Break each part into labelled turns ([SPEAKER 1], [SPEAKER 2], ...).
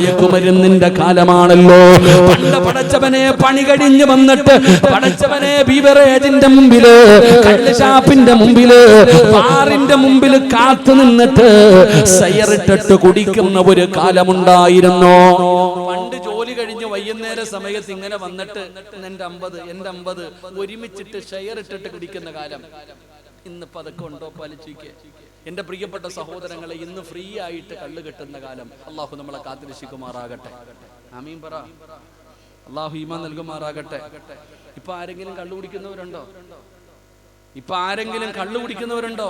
[SPEAKER 1] മയക്കുമരുന്നിന്റെ കാലമാണല്ലോ. പണ്ട് പടച്ചവനെ പണി കഴിഞ്ഞ് വന്നിട്ട് പടച്ചവനെ ബീവറേജിന്റെ മുമ്പിൽ കള്ളുഷാപ്പിന്റെ മുമ്പിൽ ബാറിന്റെ മുമ്പിൽ കാത്തു നിന്നിട്ട് സയറിട്ടിട്ട് കുടിക്കുന്ന ഒരു കാലമുണ്ടായിരുന്നു. പണ്ട് ജോലി കഴിഞ്ഞ് വൈകുന്നേര സമയത്ത് ഇങ്ങനെ വന്നിട്ട് എന്റെ അമ്പത് എന്റെ അമ്പത് ഒരുമിച്ചിട്ട് ഷെയർ ഇട്ടിട്ട് കുടിക്കുന്ന കാലം. ഇന്നിപ്പോ അതൊക്കെ ഉണ്ടോ പാലിച്ചിക്ക് എന്റെ പ്രിയപ്പെട്ട സഹോദരങ്ങളെ ഇന്ന് ഫ്രീ ആയിട്ട് കള്ളു കെട്ടുന്ന കാലം. അള്ളാഹു നമ്മളെ കാത്തിരക്ഷിക്കുമാറാകട്ടെ. ആമീൻ പറ. അള്ളാഹു ഈമാൻ നൽകുമാറാകട്ടെ. ഇപ്പൊ ആരെങ്കിലും കള്ളു കുടിക്കുന്നവരുണ്ടോ? ഇപ്പൊ ആരെങ്കിലും കള്ളു കുടിക്കുന്നവരുണ്ടോ?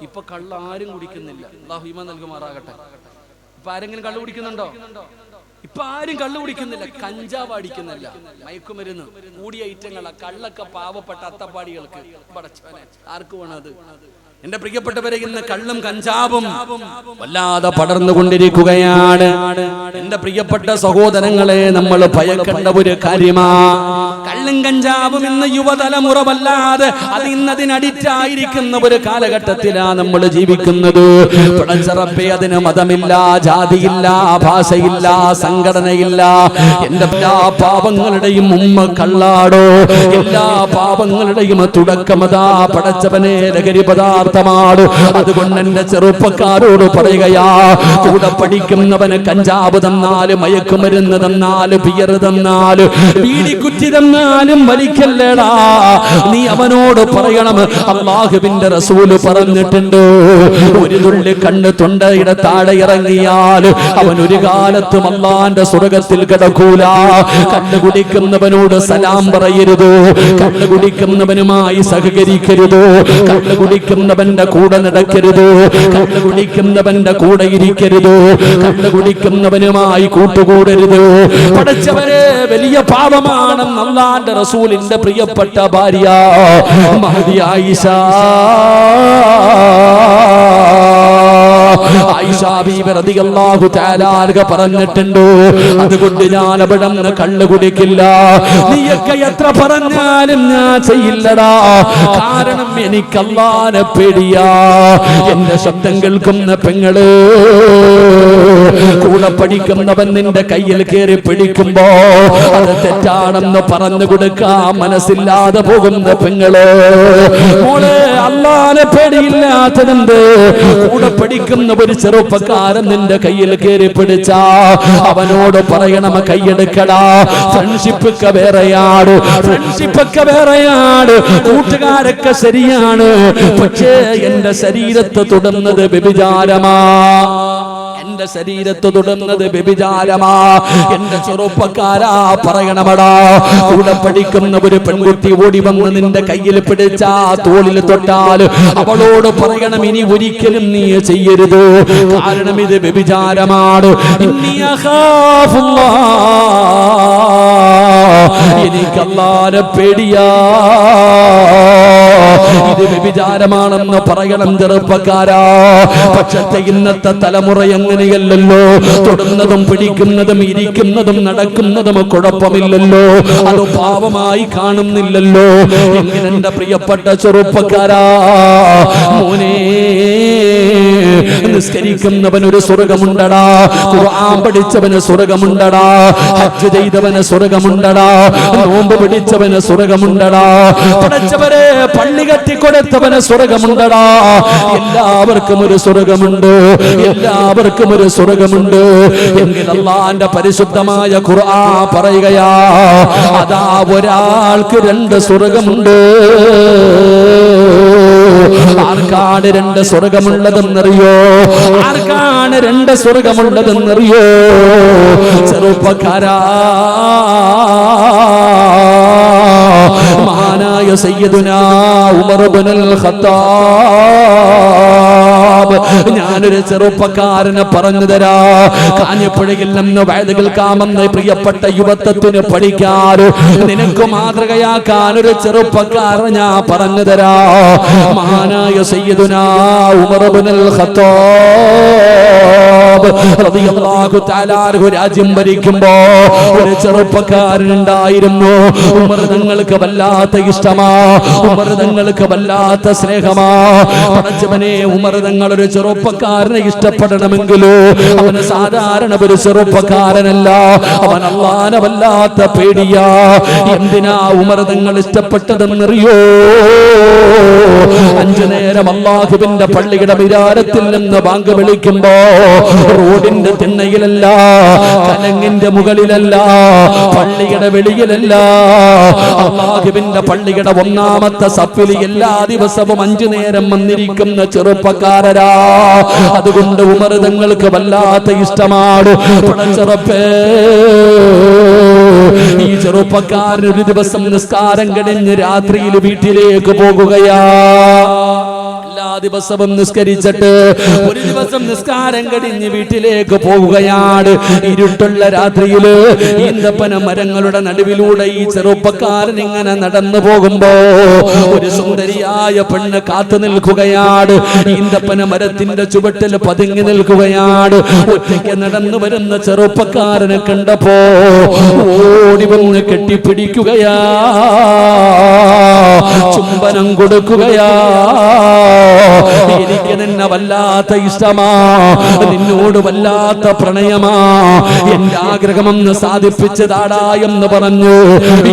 [SPEAKER 1] ഇപ്പൊ കള്ള് ആരും കുടിക്കുന്നില്ല. അള്ളാഹു ഈമാൻ നൽകുമാറാകട്ടെ. ഇപ്പൊ ആരെങ്കിലും കള്ളു കുടിക്കുന്നുണ്ടോ? ഇപ്പൊ ആരും കള്ളു കുടിക്കുന്നില്ല. കഞ്ചാവ് അടിക്കുന്നില്ല. മയക്കുമരുന്ന് കൂടിയ ഐറ്റങ്ങളാ. കള്ളൊക്കെ പാവപ്പെട്ട അത്തപ്പാടികൾക്ക്. പടച്ചവനെ ആർക്ക് വേണത് എന്റെ പ്രിയപ്പെട്ടവരെ ഇന്ന് കള്ളും കഞ്ചാവും വല്ലാതെ പടർന്നുകൊണ്ടിരിക്കുകയാണ്. എന്റെ പ്രിയപ്പെട്ട സഹോദരങ്ങളെ നമ്മൾ ഭയക്കേണ്ട ഒരു കാര്യമാ. കള്ളും കഞ്ചാവും ഇന്ന് യുവതലമുറ വല്ലാതെ അത് ഇന്നതിനടിറ്റായിരിക്കുന്ന ഒരു കാലഘട്ടത്തിലാ നമ്മൾ ജീവിക്കുന്നത്. പടച്ചറപ്പെ അതിന് മതമില്ല ജാതിയില്ല ഭാഷയില്ല സംഘടനയില്ല. എന്റെ എല്ലാ പാപങ്ങളുടെയും ഉമ്മ കള്ളാടോ. എല്ലാ പാപങ്ങളുടെയും തുടക്കമതാ പടച്ചവനെ ലഹരി പദാർത്ഥമാണ് അതുകൊണ്ട് എന്റെ ചെറുപ്പക്കാരോട് പറയുകയാ കൂടെ പഠിക്കുന്നവന് കഞ്ചാവ് തന്നാൽ മയക്കുമരുന്ന് തന്നാൽ ബിയർ തന്നാൽ ബീഡിക്കുറ്റി തന്നാലും വലിക്കല്ലേടാ. നീ അവനോട് പറയണം അള്ളാഹുവിന്റെ റസൂൽ പറഞ്ഞിട്ടുണ്ട്. ഒരു തുള്ളി കണ്ണ് തൊണ്ടയുടെ താഴെ ഇറങ്ങിയാൽ അവൻ ഒരു കാലത്തും അള്ളാന്റെ സ്വർഗത്തിൽ കിടക്കൂല. കണ്ണ് കുടിക്കുന്നവനോട് സലാം പറയരുത്. കണ്ണ് കുടിക്കുന്നവനുമായി സഹകരിക്കരുത്. കണ്ണ് കുടിക്കുന്നവന്റെ കൂടെ നടക്കരുത്? കണ്ണ് കുടിക്കുന്നവന്റെ കൂടെ ഇരിക്കരുത്? കണ്ണ് കുടിക്കുന്നവനുമായി കൂട്ടുകൂടരുത്? പഠിച്ചവരെ വലിയ പാപമാണെന്ന് അള്ളാന്റെ റസൂലിന്റെ പ്രിയപ്പെട്ട ഭാര്യ മഹതി ആയിഷ. പറഞ്ഞിട്ടുണ്ട്? അതുകൊണ്ട് ഞാൻ അവിടെ നിന്ന് കള്ളു കുടിക്കില്ല. നീയൊക്കെ എത്ര പറഞ്ഞാലും ഞാൻ ചെയ്യില്ലടാ. കാരണം എനിക്ക് അല്ലാനെ പേടിയാ. എന്റെ ശബ്ദം കേൾക്കുന്ന പെങ്ങൾ. കൂടെ പഠിക്കുന്നവൻ നിന്റെ കയ്യിൽ കയറി പിടിക്കുമ്പോ അത് തെറ്റാണെന്ന് പറഞ്ഞു കൊടുക്കാൻ മനസ്സില്ലാതെ പോകുന്ന പെങ്ങൾ. മോളെ അല്ലാനെ പേടിയില്ലാത്തതെന്ത് കൂടെ പഠിക്കുന്ന ഒരു ചെറുപ്പക്കാരൻ നിന്റെ കയ്യിൽ കയറി പിടിച്ച അവനോട് പറയണം കൈയെടുക്കടാ. ഫ്രണ്ട്ഷിപ്പ് ഒക്കെ വേറെയാണ് ഫ്രണ്ട്ഷിപ്പ് ഒക്കെ വേറെയാണ് കൂട്ടുകാരൊക്കെ ശരിയാണ് പക്ഷേ എന്റെ ശരീരത്തെ തുടർന്നത് വ്യഭിചാരമാ. എന്റെ ശരീരത്ത് തുടർന്നത് വ്യഭിചാരമാ. എന്റെ ചെറുപ്പക്കാരാ പറയണമടാ. കൂടെ പഠിക്കുന്ന ഒരു പെൺകുട്ടി ഓടി വന്ന് നിന്റെ കയ്യിൽ പിടിച്ച തോളിൽ തൊട്ടാൽ അവളോട് പറയണം ഇനി ഒരിക്കലും നീ ചെയ്യരുത്. കാരണം ഇത് വ്യഭിചാരമാണ്. എനിക്കല്ലാനെ പേടിയാ. ഇത് വ്യഭിചാരമാണെന്ന് പറയണം ചെറുപ്പക്കാരാ. പക്ഷത്തെ ഇന്നത്തെ തലമുറ എങ്ങനെയല്ലല്ലോ? തൊടുന്നതും പിടിക്കുന്നതും ഇരിക്കുന്നതും നടക്കുന്നതും കുഴപ്പമില്ലല്ലോ. അത് പാവമായി കാണുന്നില്ലല്ലോ. എങ്ങനെ പ്രിയപ്പെട്ട ചെറുപ്പക്കാരാ? മോനെ നിസ്കരിക്കുന്നവൻ ഒരു സ്വർഗമുണ്ടടാ. ഖുർആൻ പഠിച്ചവന് സ്വർഗമുണ്ടടാ. ഹജ്ജ് ചെയ്തവന് സ്വർഗമുണ്ടടാ. നോമ്പ് പിടിച്ചവന് സ്വർഗമുണ്ടടാ. പഠിച്ചവരെ പള്ളി കൊടുത്തവന് സ്വർഗമുണ്ടടാ. എല്ലാവർക്കും ഒരു സ്വർഗമുണ്ട്. എല്ലാവർക്കും ഒരു സ്വർഗമുണ്ട്. എങ്കിൽ അള്ളാന്റെ പരിശുദ്ധമായ ഖുർആൻ പറയുകയാ അതാ ഒരാൾക്ക് രണ്ട് സ്വർഗമുണ്ട്. ആർക്കാണ് രണ്ട് സ്വർഗമുള്ളതെന്നറിയോ? ആർക്കാണ് രണ്ട് സ്വർഗമുള്ളതെന്നറിയോ? ചെറുപ്പക്കാരാ. മഹാനായ സയ്യിദുനാ ഉമർ ഇബ്നുൽ ഖത്താബ് ഞാനൊരു ചെറുപ്പക്കാരനെ പറഞ്ഞു തരാ. കാഞ്ഞപ്പുഴയിൽ നിന്ന് വയത് കേൾക്കാമെന്ന് പ്രിയപ്പെട്ട യുവത്വത്തിന് പഠിക്കാറ് നിനക്ക് മാതൃകയാക്കാൻ ഒരു ചെറുപ്പക്കാരൻ ഞാൻ പറഞ്ഞു തരാ. മഹാനായ സയ്യിദുനാ ഉമർ ഖത്താബ് തആല അൻഹു രാജ്യം ഭരിക്കുമ്പോ ഒരു ചെറുപ്പക്കാരൻ ഉണ്ടായിരുന്നു. ഉമർ തങ്ങൾക്ക് വല്ലാത്ത ഇഷ്ടമാ. ഉമർ തങ്ങൾക്ക് വല്ലാത്ത സ്നേഹമാ. പടച്ചവനെ ഉമർ തങ്ങൾ നിങ്ങളൊരു ചെറുപ്പക്കാരനെ ഇഷ്ടപ്പെടണമെങ്കിലോ? അവന് സാധാരണ ഒരു ചെറുപ്പക്കാരനല്ല. അവൻ അള്ളാനവല്ലാത്ത പേടിയാ. എന്തിനാ ഉമർ നിങ്ങൾ ഇഷ്ടപ്പെട്ടതെന്നറിയോ? അഞ്ചു നേരം അള്ളാഹുവിന്റെ പള്ളിയുടെ വിചാരത്തിൽ നിന്ന് ബാങ്ക് വിളിക്കുമ്പോ റോഡിന്റെ തിണ്ണയിലല്ല കലങ്ങിന്റെ മുകളിലല്ല പള്ളിയുടെ വെളിയിലല്ല. അള്ളാഹുവിന്റെ പള്ളിയുടെ ഒന്നാമത്തെ സപ്പിലി എല്ലാ ദിവസവും അഞ്ചു നേരം വന്നിരിക്കുന്ന അതുകൊണ്ട് ഉമർ തങ്ങൾക്ക് വല്ലാത്ത ഇഷ്ടമാണ്. ഈ ചെറുപ്പക്കാരൻ ഒരു ദിവസം നിസ്കാരം കഴിഞ്ഞ് രാത്രിയിൽ വീട്ടിലേക്ക് പോകുകയാ. ദിവസവും നിസ്കരിച്ചിട്ട് ഒരു ദിവസം നിസ്കാരം കഴിഞ്ഞ് വീട്ടിലേക്ക് പോവുകയാണ്. ഇരുട്ടുള്ള രാത്രിയിൽ ഈന്തപ്പന മരങ്ങളുടെ നടുവിലൂടെ ഈ ചെറുപ്പക്കാരൻ ഇങ്ങനെ നടന്നു പോകുമ്പോ ഒരു സുന്ദരിയായ പെണ്ണ് കാത്തു നിൽക്കുകയാണ്. ഈന്തപ്പന മരത്തിന്റെ ചുവട്ടിൽ പതുങ്ങി നിൽക്കുകയാണ്. ഒറ്റയ്ക്ക് നടന്നു വരുന്ന ചെറുപ്പക്കാരനെ കണ്ടപ്പോ ഓടി വന്ന് കെട്ടിപ്പിടിക്കുകയാ. ചുംബനം കൊടുക്കുകയാ. എനിക്ക് നിന്നെ വല്ലാത്ത ഇഷ്ടമാ. നിന്നോട് വല്ലാത്ത പ്രണയമാ. എന്റെ ആഗ്രഹമെന്ന് സാധിപ്പിച്ചതാടാ എന്ന് പറഞ്ഞു.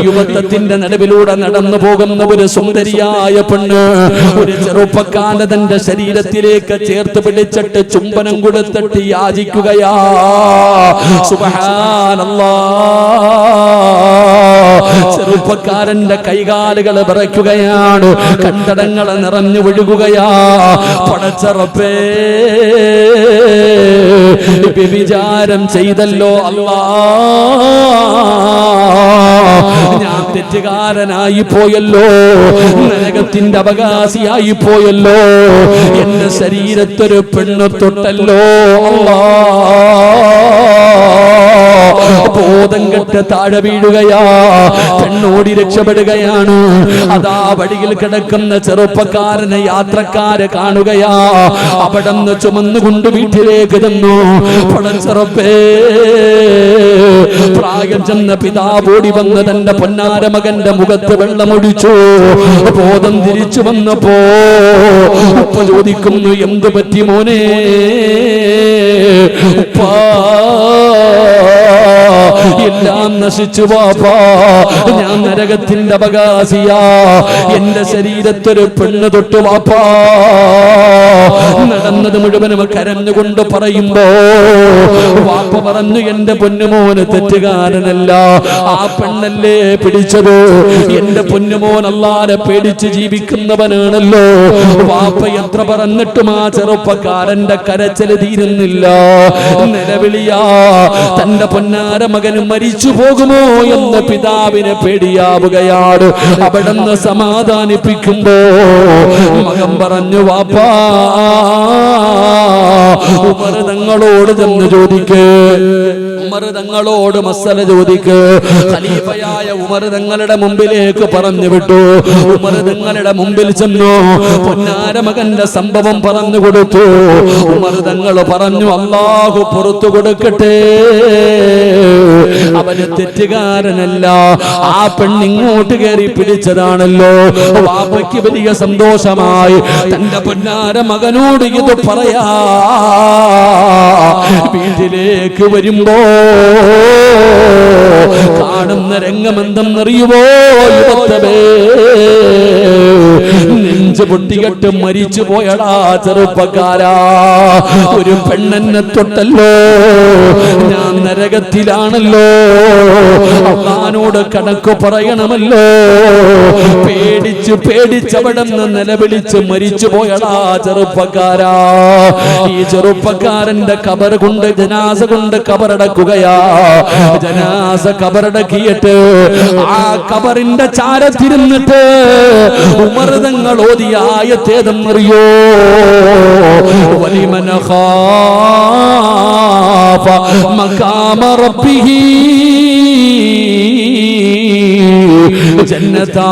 [SPEAKER 1] യുവത്വത്തിന്റെ നടുവിലൂടെ നടന്നു പോകുന്ന ഒരു സുന്ദരിയായ പെണ്ണ് ഒരു ചെറുപ്പക്കാരൻ തന്റെ ശരീരത്തിലേക്ക് ചേർത്ത് പിടിച്ചിട്ട് ചുംബനം കൊടുത്തിട്ട് യാചിക്കുകയാ. സുബഹാനല്ലാ. ചെറുപ്പക്കാരന്റെ കൈകാലുകൾ വിറയ്ക്കുകയാണ്. കണ്ടടങ്ങൾ നിറഞ്ഞു ഒഴുകുകയാ പടച്ചറപ്പേ. വ്യഭിചാരം ചെയ്തല്ലോ അല്ലാ. ഞാൻ തെറ്റുകാരനായി പോയല്ലോ. നരകത്തിന്റെ അവകാശിയായി പോയല്ലോ. എന്റെ ശരീരത്തൊരു പെണ്ണ് തൊട്ടല്ലോ. അല്ലാ. ബോധം കെട്ട് താഴെ വീഴുകയാ. പെണ്ണോടി രക്ഷപ്പെടുകയാണ്. അതാ വഴിയിൽ കിടക്കുന്ന ചെറുപ്പക്കാരനെ യാത്രക്കാരെ കാണുകയാ. അവിടെ നിന്ന് ചുമന്നുകൊണ്ട് വീട്ടിലേക്ക് തന്നു പടച്ചെറുപ്പേ പ്രായം ചെന്ന പിതാവോടി വന്ന് തന്റെ പൊന്നാര മകന്റെ മുഖത്ത് വെള്ളമൊഴിച്ചു. ബോധം തിരിച്ചു വന്നപ്പോ ഉപ്പ ചോദിക്കുന്നു എന്ത് പറ്റി മോനെ? ഉപ്പാ. നശിച്ചു പോപ്പാ ഞാൻ നരകത്തിന്റെ അവകാശിയാ എന്റെ ശരീരത്തൊരു പെണ്ണ് തൊട്ടു വാപ്പാ. നടന്നത് മുഴുവനും കരഞ്ഞുകൊണ്ട് പറയുമ്പോ വാപ്പ പറഞ്ഞു എന്റെ പൊന്നുമോന് തെറ്റുകാരനല്ല. ആ പെണ്ണല്ലേ പിടിച്ചത്? എന്റെ പൊന്നുമോൻ അല്ലാതെ പേടിച്ച് ജീവിക്കുന്നവനാണല്ലോ. വാപ്പ എത്ര പറഞ്ഞിട്ടും ആ ചെറുപ്പക്കാരന്റെ കരച്ചൽ തീരുന്നില്ല. നിലവിളിയാ. തന്റെ പൊന്നാര മകനും മരിച്ചു പോകുമോ എന്ന് പിതാവിനെ പേടിയാവുകയാണ്. അവിടുന്ന് സമാധാനിപ്പിക്കുമ്പോ മകൻ പറഞ്ഞു വാപ്പാ ഉമർ തങ്ങളോട് ചെന്ന് ചോദിക്ക്. ഉമർ തങ്ങളോട് മസല ചോദിക്ക്. ഖലീഫയായ ഉമർ തങ്ങളുടെ മുമ്പിലേക്ക് പറഞ്ഞു വിട്ടു. ഉമർ തങ്ങളുടെ മുമ്പിൽ ചെന്നു. പൊന്നാര മകന്റെ സംഭവം പറഞ്ഞു കൊടുത്തു. ഉമർ തങ്ങൾ പറഞ്ഞു അള്ളാഹു പുറത്തു കൊടുക്കട്ടെ. അവന് തെറ്റുകാരനല്ല. ആ പെണ്ണിങ്ങോട്ട് കയറി പിടിച്ചതാണല്ലോ. വാപ്പയ്ക്ക് വലിയ സന്തോഷമായി. തന്റെ പൊന്നാര മകനോട് ഇത് പറയാ. വീട്ടിലേക്ക് വരുമ്പോ കാണുന്ന രംഗമെന്തെന്നറിയുമോ യുവത്തവേ നെഞ്ച് പൊട്ടികെട്ട് മരിച്ചു പോയടാ ചെറുപ്പക്കാരാ. ഒരു പെണ്ണെന്നെ തൊട്ടല്ലോ. ഞാൻ നരകത്തിലാണല്ലോ. അവനോട് കണക്ക് പറയണമല്ലോ. പേടിച്ച് പേടിച്ചവിടെന്ന് നിലവിളിച്ച് മരിച്ചു പോയടാ ചെറുപ്പക്കാരാ. ഈ ചെറുപ്പക്കാരന്റെ കബർ കൊണ്ട് ജനാസ കൊണ്ട് കബറടക്കുകയാ. ജനാസ കബറടക്കിയിട്ട് ആ കബറിന്റെ ചാരത്തിരുന്നിട്ട് ഉമർതങ്ങൾ ഓതിയ ആയത്തേതെന്നറിയോ വലിമന മഖാമ റബ്ബിഹി. ജന്നതാ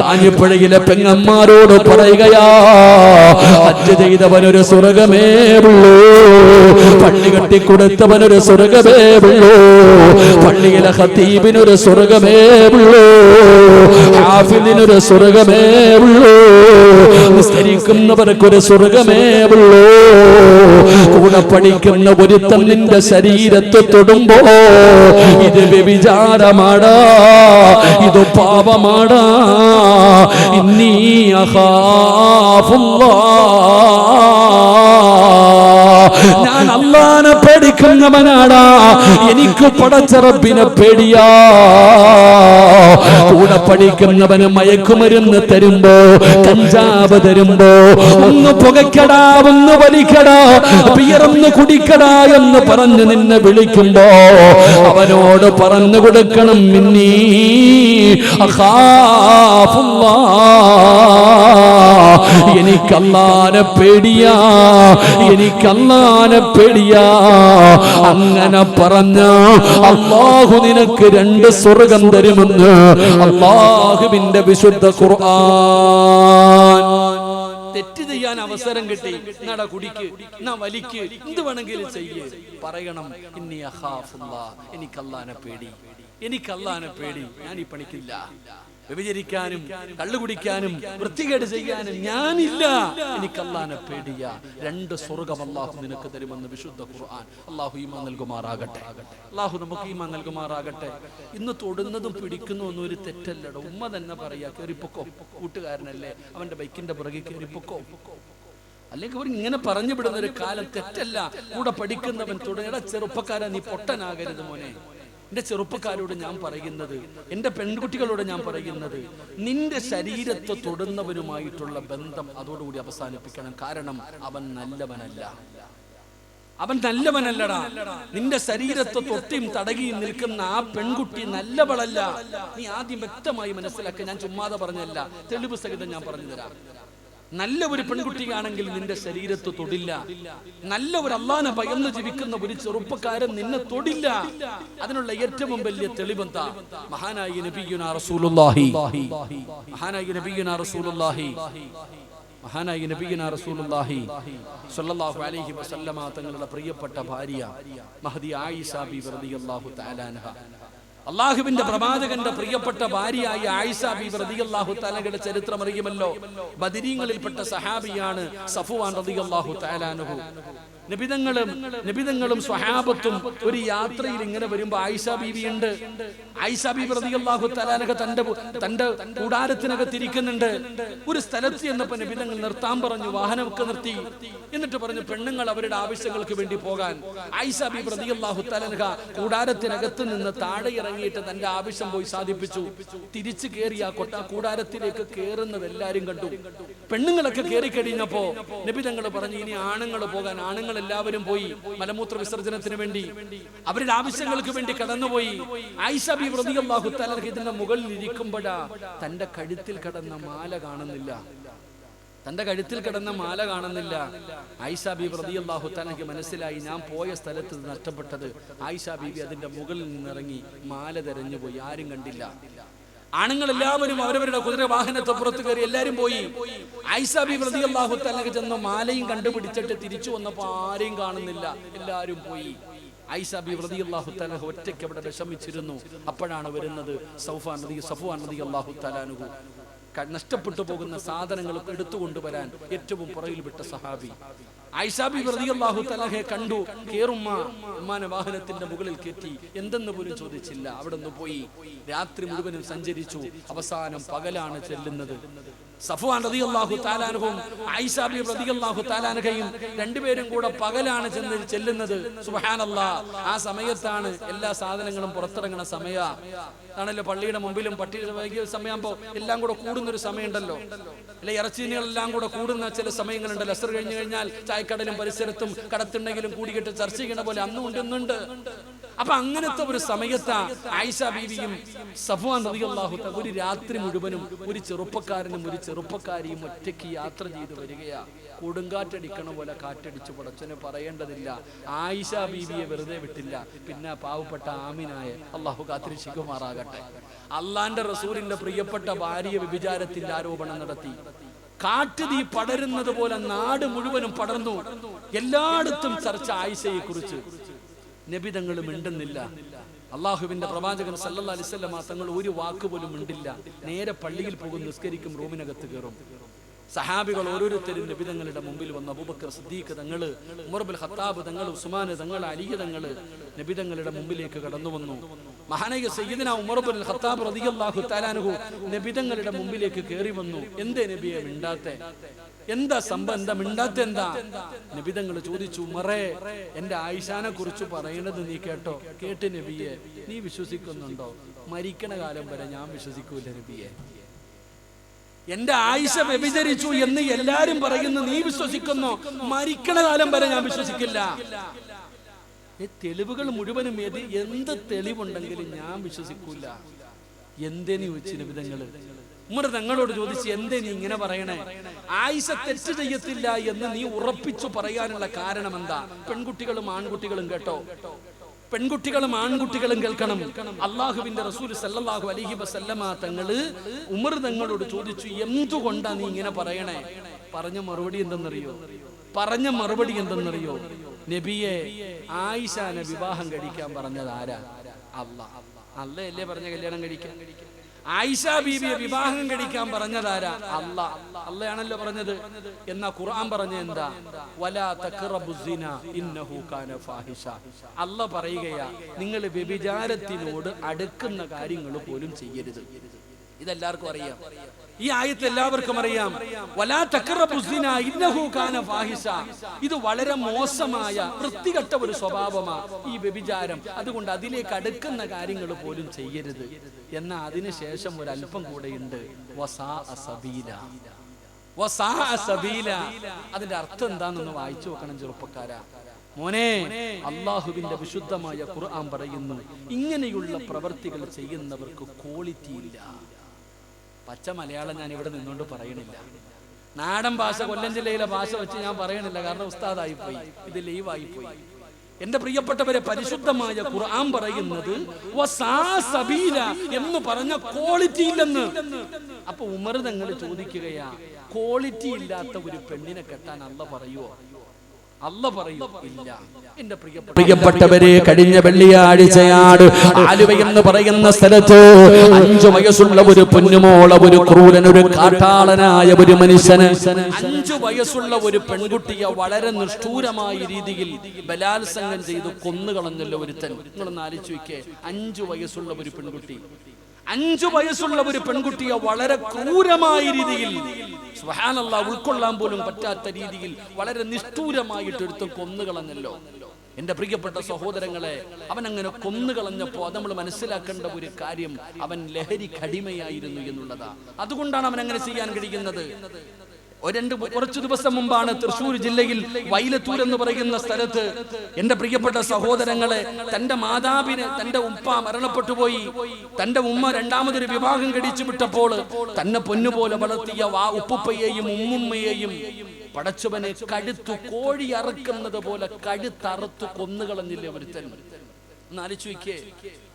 [SPEAKER 1] കാഞ്ഞിപ്പുഴയിലെ പെങ്ങന്മാരോട് പറയുകയാ ഹജ്ജ് ചെയ്തവനൊരു സ്വർഗമേ ഉള്ളൂ. പള്ളി കെട്ടിക്കൊടുത്തവനൊരു സ്വർഗമേ ഉള്ളൂ. പള്ളിയിലെ ഹത്തീബിനൊരു സ്വർഗമേ ഉള്ളൂ. ഹാഫിദിനൊരു സ്വർഗമേ ഉള്ളൂ. നിസ്കരിക്കുന്നവർക്കൊരു സ്വർഗമേ ഉള്ളൂ. കൂടെ പഠിക്കുന്ന ഒരുത്തൻ നിന്റെ ശരീരത്തെ തൊടുമ്പോ ഇത് വ്യഭിചാരമാടാ ഇത് പാപമാടാ. ഇന്നീ أخاف ഞാൻ അള്ളാനെ പേടിക്കുന്നവനാടാ. എനിക്ക് പടച്ചറപ്പിനെ പേടിയാ. കൂടെ പഠിക്കുന്നവന് മയക്കുമരുന്ന് തരുമ്പോ കഞ്ചാവ് തരുമ്പോ ഒന്ന് പുകയ്ക്കടാ ഒന്ന് വലിക്കടാ ബിയറൊന്ന് കുടിക്കടാ എന്ന് പറഞ്ഞ് നിന്നെ വിളിക്കുമ്പോ അവനോട് പറഞ്ഞു കൊടുക്കണം മിന്നീ അഖാഫുല്ലാ എനിക്കല്ലാനെ പേടിയാ എനിക്കല്ലാനെ പേടിയാ. അങ്ങനെ പറഞ്ഞ അള്ളാഹു നിനക്ക് രണ്ട് സ്വർഗം തരുമെന്ന് അള്ളാഹുവിന്റെ വിശുദ്ധ ഖുർആൻ. തെറ്റ് ചെയ്യാൻ അവസരം കിട്ടി. നട കുടിക്ക് എന്നാ വലിക്ക്. എന്ത് വേണമെങ്കിലും ചെയ്യേ. പറയണം ഇന്നി അഹാഫുല്ലാ എനിക്കല്ലാനെ പേടി. എനിക്കല്ലാനെ പേടി. ഞാൻ ഈ പണിക്കില്ല. വ്യഭിചരിക്കാനും കള്ളു കുടിക്കാനും വൃത്തികേട് ചെയ്യാനും ഞാനില്ല. എനിക്ക് അള്ളാഹാനെ പേടിയ. രണ്ട് സ്വർഗം അള്ളാഹു നിനക്ക് തരുമെന്ന് വിശുദ്ധ ഖുർആൻ അള്ളാഹു ഈമാ നൽകുമാറാകട്ടെ. അള്ളാഹു നമുക്ക് ഈമാ നൽകുമാറാകട്ടെ. ഇന്ന് തൊടുന്നതും പിടിക്കുന്നു ഒന്നും ഒരു തെറ്റല്ലട. ഉമ്മ തന്നെ പറയാ കയറിപ്പൊക്കോ കൂട്ടുകാരനല്ലേ? അവന്റെ ബൈക്കിന്റെ പുറകെ കയറിപ്പൊക്കോ അല്ലെങ്കിൽ അവർ ഇങ്ങനെ പറഞ്ഞു വിടുന്ന ഒരു കാലം തെറ്റല്ല. കൂടെ പഠിക്കുന്നവൻ തുടങ്ങിയ ചെറുപ്പക്കാരൻ നീ പൊട്ടനാകരുത് മോനെ. എന്റെ ചെറുപ്പക്കാരോട് ഞാൻ പറയുന്നത് എന്റെ പെൺകുട്ടികളോട് ഞാൻ പറയുന്നത് നിന്റെ ശരീരത്തെ തൊടുന്നവരുമായിട്ടുള്ള ബന്ധം അതോടുകൂടി അവസാനിപ്പിക്കണം. കാരണം അവൻ നല്ലവനല്ല. അവൻ നല്ലവനല്ലടാ. നിന്റെ ശരീരത്തെ തൊട്ടിയും തടകിയും നിൽക്കുന്ന ആ പെൺകുട്ടി നല്ലവളല്ല. നീ ആദ്യം വ്യക്തമായി മനസ്സിലാക്കുക ഞാൻ ചുമ്മാതെ പറഞ്ഞല്ല തെളിവ് സഹിതം ഞാൻ പറഞ്ഞു തരാം നല്ല ഒരു പെൺകുട്ടിയാണെങ്കിൽ നിന്റെ ശരീരത്ത് തൊടില്ല. നല്ല ഒരു അള്ളാനെ ഭയന്ന് ജീവിക്കുന്ന ഒരു ചെറുപ്പക്കാരൻ നിന്നെ തൊടില്ല. അതിനുള്ള ഏറ്റവും വലിയ തെളിവെന്താ? മഹാനായി നബിയുന റസൂലുള്ളാഹി. മഹാനായി നബിയുന റസൂലുള്ളാഹി. മഹാനായി നബിയുന റസൂലുള്ളാഹി. സ്വല്ലല്ലാഹു അലൈഹി വസല്ലമ തങ്ങളുടെ പ്രിയപ്പെട്ട ഭാര്യ മഹദി ആയിഷ ബി റളിയല്ലാഹു തആല അൻഹ. അള്ളാഹുവിന്റെ പ്രവാചകന്റെ പ്രിയപ്പെട്ട ഭാര്യയായ ആയിഷ റതി റളിയല്ലാഹു തആലയുടെ ചരിത്രം അറിയുമല്ലോ? ബദരീങ്ങളിൽപ്പെട്ട സഹാബിയാണ് സഫുവാൻ റളിയല്ലാഹു അള്ളാഹു അൻഹു. നബിതങ്ങളും നബിതങ്ങളും സ്വഹാബത്തും ഒരു യാത്രയിൽ ഇങ്ങനെ വരുമ്പോ ആയിഷ ബീവി ഉണ്ട് ആയിഷ ബീബി റളിയല്ലാഹു തലാനക തന്റെ തന്റെ കൂടാരത്തിനകത്ത് ഇരിക്കുന്നുണ്ട്. ഒരു സ്ഥലത്ത് ചെന്നപ്പോ നബിതങ്ങൾ നിർത്താൻ പറഞ്ഞു വാഹനമൊക്കെ നിർത്തി. എന്നിട്ട് പറഞ്ഞു പെണ്ണുങ്ങൾ അവരുടെ ആവശ്യങ്ങൾക്ക് വേണ്ടി പോകാൻ. ആയിഷ ബീബി റളിയല്ലാഹു തലാനക കൂടാരത്തിനകത്ത് നിന്ന് താഴെ ഇറങ്ങിയിട്ട് തന്റെ ആവശ്യം പോയി സാധിപ്പിച്ചു. തിരിച്ചു കയറി ആ കൊട്ട കൂടാരത്തിലേക്ക് കയറുന്നത് എല്ലാരും കണ്ടു. പെണ്ണുങ്ങളൊക്കെ കയറി കഴിഞ്ഞപ്പോ നബിതങ്ങൾ പറഞ്ഞു ഇനി ആണുങ്ങൾ പോകാൻ ആണുങ്ങൾ എല്ലാവരും പോയി മലമൂത്ര വിസർജനത്തിന് വേണ്ടി അവരുടെ ആവശ്യങ്ങൾക്ക് വേണ്ടി കടന്നുപോയി. ആയിഷ ബി റളിയല്ലാഹു തആല മുകളിൽ ഇരിക്കുമ്പോഴാ തന്റെ കഴുത്തിൽ കടന്ന മാല കാണുന്നില്ല. തന്റെ കഴുത്തിൽ കിടന്ന മാല കാണുന്നില്ല. ആയിഷ ബീബി റളിയല്ലാഹു തആലയ്ക്ക് മനസ്സിലായി ഞാൻ പോയ സ്ഥലത്ത് നഷ്ടപ്പെട്ടത്. ആയിഷ ബീബി അതിന്റെ മുകളിൽ നിന്നിറങ്ങി മാല തെരഞ്ഞു പോയി ആരും കണ്ടില്ല. ആണുങ്ങൾ എല്ലാവരും അവരവരുടെ കുതിര വാഹനത്തെ പുറത്ത് കയറി എല്ലാരും പോയി. ഐസാബി പ്രതി അള്ളാഹു തലക്ക് ചെന്ന മാലയും കണ്ടുപിടിച്ചിട്ട് തിരിച്ചു വന്നപ്പോ ആരെയും കാണുന്നില്ല. എല്ലാരും പോയി. ഐസാബി പ്രതി റളിയല്ലാഹു തആല ഒറ്റയ്ക്ക് അവിടെ വിഷമിച്ചിരുന്നു. അപ്പോഴാണ് വരുന്നത് സൗഫാൻ നദി സഫുവാൻ നദി അള്ളാഹു തലാനുഹു നഷ്ടപ്പെട്ടു പോകുന്ന സാധനങ്ങൾ എടുത്തുകൊണ്ടുവരാൻ ഏറ്റവും പുറകിൽ വിട്ട സഹാബി. ഐഷാബി റളിയല്ലാഹു തലഹെ കണ്ടു കേറുമ്മ ഉമ്മാനെ വാഹനത്തിന്റെ മുകളിൽ കയറ്റി. എന്തെന്ന് പോലും ചോദിച്ചില്ല. അവിടെ നിന്ന് പോയി. രാത്രി മുഴുവനും സഞ്ചരിച്ചു. അവസാനം പകലാണ് ചെല്ലുന്നത്. സഫ്വാൻ റളിയല്ലാഹു താലാനുഹും ഐസാബി റതി റളിയല്ലാഹു താലാനുഹയും രണ്ടുപേരും കൂടെ പകലാണ് ചെന്ന് ചെല്ലുന്നത്. സുഹാനല്ല ആ സമയത്താണ് എല്ലാ സാധനങ്ങളും പുറത്തിറങ്ങുന്ന സമയ. ആണല്ലോ പള്ളിയുടെ മുമ്പിലും പട്ടിയുടെ വൈകിയ സമയമാകുമ്പോ എല്ലാം കൂടെ കൂടുന്ന ഒരു സമയമുണ്ടല്ലോ. അല്ലെ ഇറച്ചീനികളെല്ലാം കൂടെ കൂടുന്ന ചില സമയങ്ങളുണ്ട് അസർ കഴിഞ്ഞു കഴിഞ്ഞാൽ ചായക്കടലും പരിസരത്തും കടത്തുണ്ടെങ്കിലും കൂടിയിട്ട് ചർച്ച ചെയ്യണ പോലെ അന്നും ഉണ്ട് ഇന്നുണ്ട് അപ്പൊ അങ്ങനത്തെ ഒരു സമയത്ത് ആയിഷ ബീവിയും സഫ്വാൻ റളിയല്ലാഹു തആല ഒരു രാത്രി മുഴുവനും ഒരു ചെറുപ്പക്കാരനും ഒരു ചെറുപ്പക്കാരിയും ഒറ്റയ്ക്ക് യാത്ര ചെയ്ത് വരികയാ. കൊടുങ്കാറ്റടിക്കണ പോലെ കാറ്റടിച്ചു പടച്ചനെ പറയേണ്ടതില്ല. ആയിഷ ബീവിയെ വെറുതെ വിട്ടില്ല. പിന്നെ പാവപ്പെട്ട ആമിനായ അള്ളാഹു കാത്തിരിശിക്കുമാറാകട്ടെ അള്ളാന്റെ റസൂലിന്റെ പ്രിയപ്പെട്ട ഭാര്യ വ്യഭിചാരത്തിന്റെ ആരോപണം നടത്തി. കാട്ടുതീ പടരുന്നത് പോലെ നാട് മുഴുവനും പടർന്നു. എല്ലായിടത്തും ചർച്ച ആയിഷയെ കുറിച്ച് നബിതങ്ങൾ മിണ്ടുന്നില്ല. അള്ളാഹുവിന്റെ പ്രവാചകൻ സല്ലാ അലിസ്വല്ല തങ്ങൾ ഒരു വാക്ക് പോലും മിണ്ടില്ല. നേരെ പള്ളിയിൽ പോകും നിസ്കരിക്കും റൂമിനകത്ത് കയറും. സഹാബികൾ ഓരോരുത്തരും നബിതങ്ങളുടെ മുമ്പിൽ വന്ന. അബൂബക്കർ സിദ്ദീഖ് തങ്ങൾ ഉമർബുൽ ഖത്താബ് തങ്ങൾ ഉസ്മാൻ തങ്ങൾ അലിയ തങ്ങൾ നബിതങ്ങളുടെ മുമ്പിലേക്ക് കടന്നു വന്നു. മഹാനയ സയ്യിദിന ഉമർബുൽ ഖത്താബ് റളിയല്ലാഹു തലാനുഹു നബിതങ്ങളുടെ മുമ്പിലേക്ക് കയറി വന്നു. എന്തേ നബിയെ മിണ്ടാത്തെ? എന്താ സംഭവം എന്താ മിണ്ടാത്ത എന്താ? നബിതങ്ങൾ ചോദിച്ചു മറേ എന്റെ ആയിഷാനെ കുറിച്ച് പറയണത് നീ കേട്ടോ? കേട്ട് നബിയെ നീ വിശ്വസിക്കുന്നുണ്ടോ? മരിക്കണ കാലം വരെ ഞാൻ വിശ്വസിക്കൂല നബിയെ. എന്റെ ആയിഷ വ്യഭിചരിച്ചു എന്ന് എല്ലാരും പറയുന്നു നീ വിശ്വസിക്കുന്നു? മരിക്കണ കാലം വരെ ഞാൻ വിശ്വസിക്കില്ല. തെളിവുകൾ മുഴുവനും എന്ത് തെളിവുണ്ടെങ്കിലും ഞാൻ വിശ്വസിക്കൂല. എന്തേനി ചോദിച്ചു നബിതങ്ങൾ ഉമ്മർ തങ്ങളോട് ചോദിച്ചു എന്തേ നീ ഇങ്ങനെ പറയണേ? ആയിഷ തെറ്റ് ചെയ്യത്തില്ല എന്ന് നീ ഉറപ്പിച്ചു പറയാനുള്ള കാരണം എന്താ പെൺകുട്ടികളും ആൺകുട്ടികളും കേട്ടോ. പെൺകുട്ടികളും ആൺകുട്ടികളും കേൾക്കണം. അള്ളാഹുവിന്റെ റസൂൽ സല്ലാഹു അലഹി വസല്ലമ തങ്ങൾ ഉമർ തങ്ങളോട് ചോദിച്ചു എന്തുകൊണ്ടാ നീ ഇങ്ങനെ പറയണേ? പറഞ്ഞ മറുപടി എന്തെന്നറിയോ? പറഞ്ഞ മറുപടി എന്തെന്നറിയോ? നബിയെ ആയിഷാനെ വിവാഹം കഴിക്കാൻ പറഞ്ഞത് ആരാ? അല്ല അല്ലയല്ലേ പറഞ്ഞ കല്യാണം കഴിക്കാൻ? ആയിഷ ബീബിയെ വിവാഹം കഴിക്കാൻ പറഞ്ഞതാരാ? അല്ല. അല്ലയാണല്ലോ പറഞ്ഞത്. എന്നാ ഖുർആൻ പറഞ്ഞ എന്താ? വലാ ഇന്നഹു കാന അല്ല പറയുകയാ നിങ്ങൾ വ്യഭിചാരത്തിനോട് അടുക്കുന്ന കാര്യങ്ങൾ പോലും ചെയ്യരുത്. ഇതെല്ലാവർക്കും അറിയാം. ഈ ആയത്ത് എല്ലാവർക്കും അറിയാം. വലാ തഖറബു ഇന്നഹു കാന ഫാഹിഷ. ഇത് വളരെ മോശമായ വൃത്തികെട്ട ഒരു സ്വഭാവമാ ഈ വ്യഭിചാരം. അതുകൊണ്ട് അതിലേക്ക് അടുക്കുന്ന കാര്യങ്ങൾ പോലും ചെയ്യരുത്. എന്നാൽ അതിനുശേഷം ഒരു അല്പം കൂടെയുണ്ട് വസാ സബീല. വസാ സബീല. അതിന്റെ അർത്ഥം എന്താണെന്ന് വായിച്ചു നോക്കണം ചെറുപ്പക്കാരാ. മോനെ അള്ളാഹുവിന്റെ വിശുദ്ധമായ ഖുർആൻ പറയുന്നു ഇങ്ങനെയുള്ള പ്രവർത്തികൾ ചെയ്യുന്നവർക്ക് ക്വാളിറ്റി ഇല്ല. പച്ച മലയാളം ഞാൻ ഇവിടെ നിന്നുകൊണ്ട് പറയണില്ല. നാടൻ ഭാഷ കൊല്ലം ജില്ലയിലെ ഭാഷ വെച്ച് ഞാൻ പറയണില്ല കാരണം ഉസ്താദായി പോയി ഇത് ലീവായി പോയി എന്റെ പ്രിയപ്പെട്ടവരെ പരിശുദ്ധമായ ഖുർആൻ പറയുന്നത് എന്ന് പറഞ്ഞ ക്വാളിറ്റി ഇല്ലെന്ന്. അപ്പൊ ഉമർ തങ്ങൾ ചോദിക്കുകയാ ക്വാളിറ്റി ഇല്ലാത്ത ഒരു പെണ്ണിനെ കെട്ടാൻ അല്ല പറയുവോ? അല്ല പറയും ഇല്ല. എന്റെ
[SPEAKER 2] പ്രിയപ്പെട്ടവരെ കഴിഞ്ഞ വെള്ളിയാഴ്ചയാട് ആലുവ എന്ന് പറയുന്ന സ്ഥലത്ത് അഞ്ചു വയസ്സുള്ള ഒരു പൊന്നുമോള ഒരു ക്രൂരൻ ഒരു കാട്ടാളനായ ഒരു മനുഷ്യന്
[SPEAKER 1] അഞ്ചു വയസ്സുള്ള ഒരു പെൺകുട്ടിയെ വളരെ നിഷ്ഠൂരമായ രീതിയിൽ ബലാത്സംഗം ചെയ്ത് കൊന്നുകളഞ്ഞല്ലോ ഒരുത്തൻ. നിങ്ങളൊന്ന് ആലോചിച്ച് നോക്കിയേ അഞ്ചു വയസ്സുള്ള ഒരു പെൺകുട്ടി അഞ്ചു വയസ്സുള്ള ഒരു പെൺകുട്ടിയെ വളരെ ക്രൂരമായ രീതിയിൽ സുഹാനല്ല ഉൾക്കൊള്ളാൻ പോലും പറ്റാത്ത രീതിയിൽ വളരെ നിഷ്ഠൂരമായിട്ട് എടുത്ത് കൊന്നുകളഞ്ഞല്ലോ എന്റെ പ്രിയപ്പെട്ട സഹോദരങ്ങളെ അവൻ അങ്ങനെ കൊന്നുകളഞ്ഞപ്പോ നമ്മൾ മനസ്സിലാക്കേണ്ട ഒരു കാര്യം അവൻ ലഹരി കടിമയായിരുന്നു എന്നുള്ളതാ. അതുകൊണ്ടാണ് അവൻ അങ്ങനെ ചെയ്യാൻ കഴിയുന്നത്. രണ്ട് കുറച്ചു ദിവസം മുമ്പാണ് തൃശ്ശൂർ ജില്ലയിൽ വൈലത്തൂർ എന്ന് പറയുന്ന സ്ഥലത്ത് എന്റെ പ്രിയപ്പെട്ട സഹോദരങ്ങളെ തന്റെ മാതാവിന് തന്റെ ഉപ്പ മരണപ്പെട്ടു പോയി. തന്റെ ഉമ്മ രണ്ടാമതൊരു വിവാഹം കഴിച്ചു വിട്ടപ്പോൾ തന്നെ പൊന്നുപോലെ വളർത്തിയ വാ ഉപ്പുപ്പയെയും ഉമ്മുമ്മയെയും പടച്ചവനെ കഴുത്തു കോഴി അറുക്കുന്നത് പോലെ കഴുത്തറുത്ത് കൊന്നുകളഞ്ഞില്ലേ ഒരുത്തൻ ഒന്ന് ആലോചിച്ച്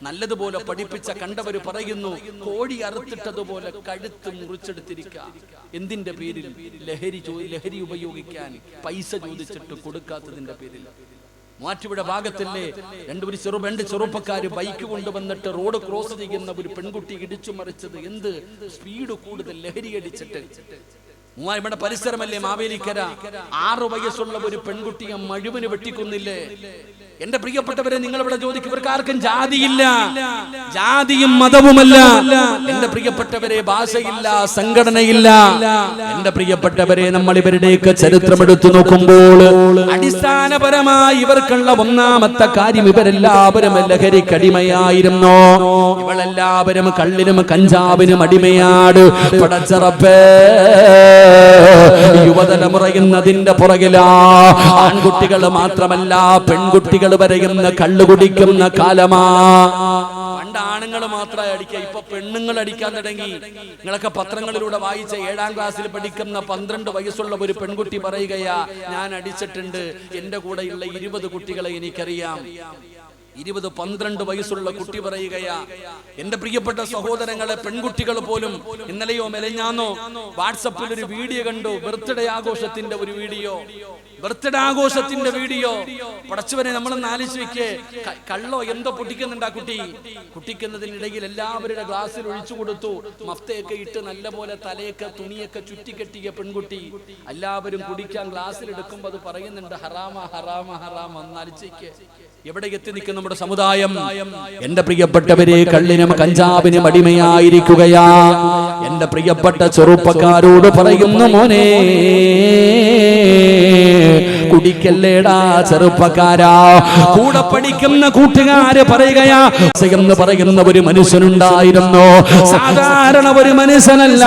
[SPEAKER 1] നല്ലതുപോലെ പഠിപ്പിച്ച കണ്ടവര് പറയുന്നു കോഴി അറുത്തിട്ടതുപോലെ കഴുത്ത് മുറിച്ചെടുത്തിരിക്കാം. എന്തിന്റെ പേരിൽ? ലഹരി ലഹരി ഉപയോഗിക്കാൻ പൈസ ചോദിച്ചിട്ട് കൊടുക്കാത്തതിന്റെ പേരിൽ. മാറ്റുവിടെ ഭാഗത്തല്ലേ? രണ്ട് ചെറു രണ്ട് ചെറുപ്പക്കാര് ബൈക്ക് കൊണ്ടുവന്നിട്ട് റോഡ് ക്രോസ് ചെയ്യുന്ന ഒരു പെൺകുട്ടി ഇടിച്ചു മറിച്ചത്. എന്ത്? സ്പീഡ് കൂടുതൽ ലഹരി അടിച്ചിട്ട്. ഇവിടെ പരിസരമല്ലേ മാവേലിക്കര? ആറു വയസ്സുള്ള ഒരു പെൺകുട്ടിയെ മഴുവിന് വെട്ടിക്കൊന്നില്ലേ? എന്റെ പ്രിയപ്പെട്ടവരെ നിങ്ങൾ ഇവിടെ ചോദിക്കും ഇവർക്ക് ആർക്കും ജാതിയില്ല. ജാതിയും മതവുമല്ല. എന്റെ പ്രിയപ്പെട്ടവരെ ഭാഷയില്ല സംഘടനയില്ല.
[SPEAKER 2] എന്റെ പ്രിയപ്പെട്ടവരെ നമ്മൾ ഇവരുടെയൊക്കെ ചരിത്രം എടുത്തു നോക്കുമ്പോൾ
[SPEAKER 1] അടിസ്ഥാനപരമായി
[SPEAKER 2] ഇവർക്കുള്ള ഒന്നാമത്തെ കാര്യം ഇവരെല്ലാവരും ലഹരിക്കടിമയായിരുന്നു. ഇവളെല്ലാവരും കള്ളിനും കഞ്ചാവിനും അടിമയാട് പടച്ചറപ്പേ. യുവതലമുറയുന്നതിന്റെ പുറകിലാ. ആൺകുട്ടികൾ മാത്രമല്ല പെൺകുട്ടികൾ കള്ളുകുടിക്കുന്ന ഇന്ന് കള്ളു കുടിക്കുന്ന കാലമാ. പണ്ട് ആണുങ്ങൾ മാത്രമായി അടിക്കുക ഇപ്പൊ പെണ്ണുങ്ങൾ അടിക്കാൻ തുടങ്ങി. നിങ്ങളൊക്കെ പത്രങ്ങളിലൂടെ വായിച്ച ഏഴാം ക്ലാസ്സിൽ പഠിക്കുന്ന പന്ത്രണ്ട് വയസ്സുള്ള ഒരു പെൺകുട്ടി പറയുകയാ ഞാൻ അടിച്ചിട്ടുണ്ട് എന്റെ കൂടെയുള്ള ഇരുപത് കുട്ടികളെ എനിക്കറിയാം. ഇരുപത് പന്ത്രണ്ട് വയസ്സുള്ള കുട്ടി പറയുകയാ എന്റെ പ്രിയപ്പെട്ട സഹോദരങ്ങളെ പെൺകുട്ടികൾ പോലും ഇന്നലെയോ മെലഞ്ഞാന്നോ വാട്സപ്പിൽ ഒരു വീഡിയോ കണ്ടു ബർത്ത്ഡേ ആഘോഷത്തിന്റെ ഒരു വീഡിയോ. ബർത്ത്ഡേ ആഘോഷത്തിന്റെ വീഡിയോ. പടച്ചവനെ നമ്മൾ ആലോചിച്ച് വെക്കേ കള്ളോ എന്തോ പൊട്ടിക്കുന്നുണ്ട് ആ കുട്ടി. കുട്ടിക്കുന്നതിനിടയിൽ എല്ലാവരുടെ ഗ്ലാസ്സിൽ ഒഴിച്ചു കൊടുത്തു. മഫ്തയൊക്കെ ഇട്ട് നല്ലപോലെ തലയൊക്കെ തുണിയൊക്കെ ചുറ്റിക്കെട്ടിയ പെൺകുട്ടി. എല്ലാവരും കുടിക്കാൻ ഗ്ലാസ്സിൽ എടുക്കുമ്പോൾ അത് പറയുന്നുണ്ട് ഹറാമ ഹറാമ ഹറാമ. എന്നാലിച്ചേക്ക് എവിടെ എത്തി നിൽക്കും നമ്മുടെ സമുദായം? എന്റെ പ്രിയപ്പെട്ടവരെ കള്ളിനും കഞ്ചാവിനും അടിമയായിരിക്കുകയാ. എന്റെ പ്രിയപ്പെട്ട ചെറുപ്പക്കാരോട് പറയുന്നു മോനെ കുടിക്കല്ലേടാ ചെറുപ്പക്കാരാ. കൂടെ പഠിക്കുന്ന കൂട്ടുകാര് പറയുകയാ എന്ന് പറയുന്ന ഒരു മനുഷ്യനുണ്ടായിരുന്നു. സാധാരണ ഒരു മനുഷ്യനല്ല.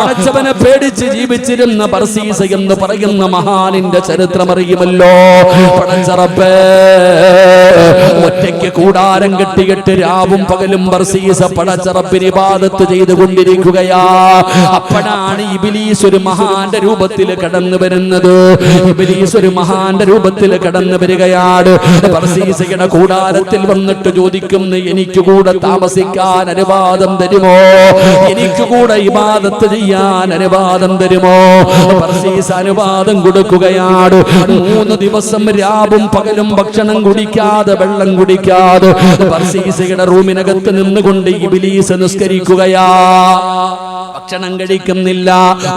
[SPEAKER 2] പടച്ചവനെ പേടിച്ച് ജീവിച്ചിരുന്ന ബർസീസ എന്ന് പറയുന്ന മഹാനിന്റെ ചരിത്രം അറിയുമല്ലോ പടച്ചറപ്പേ ഒറ്റയ്ക്ക് കൂടാരം കെട്ടിയിട്ട് രാവും പകലും ബർസീസ പടച്ചറപ്പിന് ഇബാദത്ത് ചെയ്തുകൊണ്ടിരിക്കുകയാ. അപ്പോഴാണ് ഇബിലീസ് ഒരു മഹാന്റെ രൂപത്തിൽ കടന്നു വരുന്നത്. ഇബിലീസ് ഒരു മഹാന്റെ രൂപത്തിൽ കടന്നു വരികയാണ്. ബർസീസയുടെ കൂടാരത്തിൽ വന്നിട്ട് ചോദിക്കുന്നു എനിക്ക് കൂടെ താമസിക്കാൻ അനുവാദം തരുമോ? എനിക്ക് കൂടെ ഇബാദത്ത് ചെയ്യാൻ അനുവാദം തരുമോ? ബർസീസ് അനുവാദം കൊടുക്കുകയാണ്. മൂന്ന് ദിവസം രാവും പകലും ഭക്ഷണം കുടിക്കാതെ വെള്ളം കുടിക്കാതെ റൂമിനകത്ത് നിന്നുകൊണ്ട് ഇബിലീസ് നിസ്കരിക്കുകയാ. ഭക്ഷണം കഴിക്കുന്നില്ല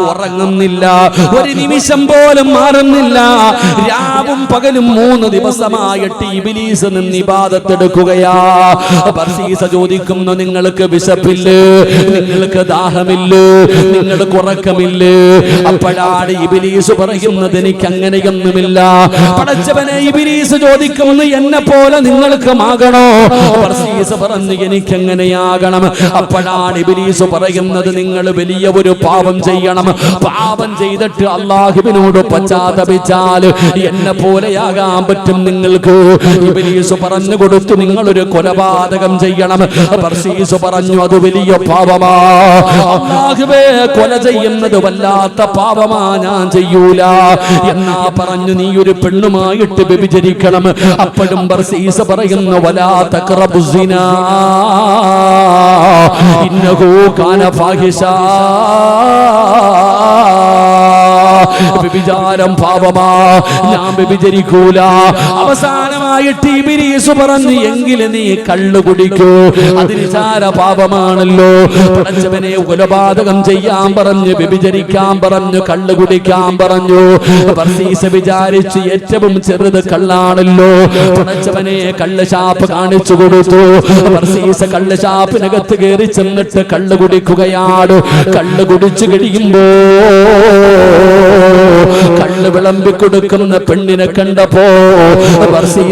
[SPEAKER 2] ഉറങ്ങുന്നില്ല ഒരു നിമിഷം പോലും മാറുന്നില്ല. രാവും പകലും മൂന്ന് ദിവസമായിട്ട് ഇബിലീസ് നിന്ന് ഇബാദത്തെടുക്കുകയാ. പർസീസ ചോദിക്കുന്നു നിങ്ങൾക്ക് വിശപ്പില്ല? നിങ്ങൾക്ക് ദാഹമില്ല? നിങ്ങൾക്ക് ഉറക്കമില്ല? അപ്പോഴാണ് ഇബിലീസ് പറയുന്നത് എനിക്ക് അങ്ങനെയൊന്നുമില്ല പടച്ചവനെ ഇബിലീസ് ചോദിക്കുന്നു എന്നെ പോലെ നിങ്ങൾക്കുമാകണോ ആകണോ പറഞ്ഞു എനിക്ക് എങ്ങനെയാകണം അപ്പോഴാണ് ഇബിലീസ് പറയുന്നത് നിങ്ങൾ വലിയ ഒരു പാപം ചെയ്യണം. പാപം ചെയ്തിട്ട് അള്ളാഹുബിനോട് പശ്ചാത്തപിച്ചാൽ എന്നെ പോലെയാകാൻ പറ്റും നിങ്ങൾക്ക്. ഇബിലീസ് പറഞ്ഞു കൊടുത്തു നിങ്ങളൊരു കൊലപാതകം ചെയ്യണം. പർസീസ് പറഞ്ഞു അത് വലിയ പാപമാ. അള്ളാഹുബേ കൊല ചെയ്യുന്നത് വല്ലാത്ത പാപമാ. ഞാൻ ചെയ്യൂല. എന്നാ പറഞ്ഞു നീ ഒരു പെണ്ണുമായിട്ട് വ്യഭിചരിക്കണം. അപ്പോഴും ബർസീസ് പറയുന്നു ഇന്നഹു കാന ഫാഹിഷ. വ്യഭിചാരം പാപമാ ഞാൻ വ്യഭിചരിക്കൂല. അവസാനമായിട്ട് ഇബിലീസ് പറഞ്ഞു എങ്കിൽ നീ കള്ളു കുടിക്കൂ. അതിന് ചാര പാപമാണല്ലോ. പടച്ചവനെ കൊലപാതകം ചെയ്യാൻ പറഞ്ഞു വ്യഭിചരിക്കാൻ പറഞ്ഞു കള്ളു കുടിക്കാൻ പറഞ്ഞു. ബർസീസ് വിചാരിച്ച് ഏറ്റവും ചെറുത് കള്ളാണല്ലോ. പടച്ചവനെ കള്ള് ഷാപ്പ് കാണിച്ചു കൊടുത്തു. ബർസീസ് കള്ള് ഷാപ്പിനകത്ത് കയറി ചെന്നിട്ട് കള്ള് കുടിക്കുകയാണ്. കള്ള് കുടിച്ചു കഴിയുമ്പോ കള്ള് വിളമ്പി കൊടുക്കുന്ന പെണ്ണിനെ കണ്ടപ്പോ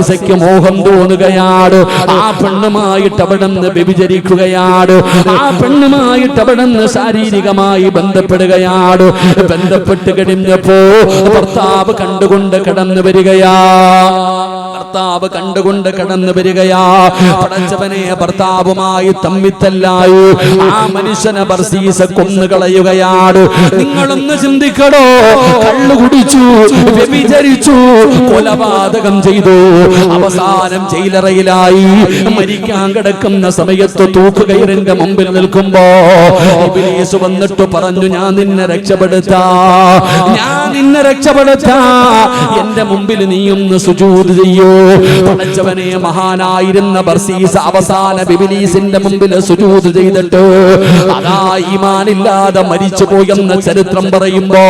[SPEAKER 2] ബർസീസയ്ക്ക് മോഹം തോന്നുകയാണ് ആ പെണ്ണുമായിട്ട് അവിടെ നിന്ന് വ്യഭിചരിക്കുകയാണ് ആ പെണ്ണുമായിട്ട് അവിടെ നിന്ന് ശാരീരികമായി ബന്ധപ്പെടുകയാണ് ബന്ധപ്പെട്ട് കഴിഞ്ഞപ്പോ ഭർത്താവ് കണ്ടുകൊണ്ട് കടന്നു വരികയാ. ഭർത്താവ് കണ്ടുകൊണ്ട് കടന്നു വരികയാ. പടച്ചവനെ ഭർത്താവുമായി തമ്മിത്തല്ലായി. ആ മനുഷ്യനെ ബർസീസ കൊന്നുകളയുകയാണ് നിങ്ങളൊന്ന് ചിന്തിക്കടോ. കള്ളു കുടിച്ചു വ്യഭിചരിച്ചു കൊലപാതകം ചെയ്തു. അവസാനം ജയിലറയിലായി. മരിക്കാൻ കിടക്കുന്ന സമയത്ത് തൂക്കുകയറിന്റെ മുമ്പിൽ നിൽക്കുമ്പോ ഇബ്ലീസ് വന്നിട്ട് പറഞ്ഞു ഞാൻ നിന്നെ രക്ഷപ്പെടുത്താ. ഞാൻ നിന്നെ രക്ഷപ്പെടുത്താ. എന്റെ മുമ്പിൽ നീ ഒന്ന് സുജൂത് ചെയ്യൂ. പടച്ചവനെ മഹാനായിരുന്ന ബർസീസ് അവസാന ബിബിലീസിന്റെ മുമ്പിൽ സുജൂത് ചെയ്തിട്ട് അതാ ഈമാനില്ലാതെ മരിച്ചു പോയെന്ന ചരിത്രം പറയുമ്പോ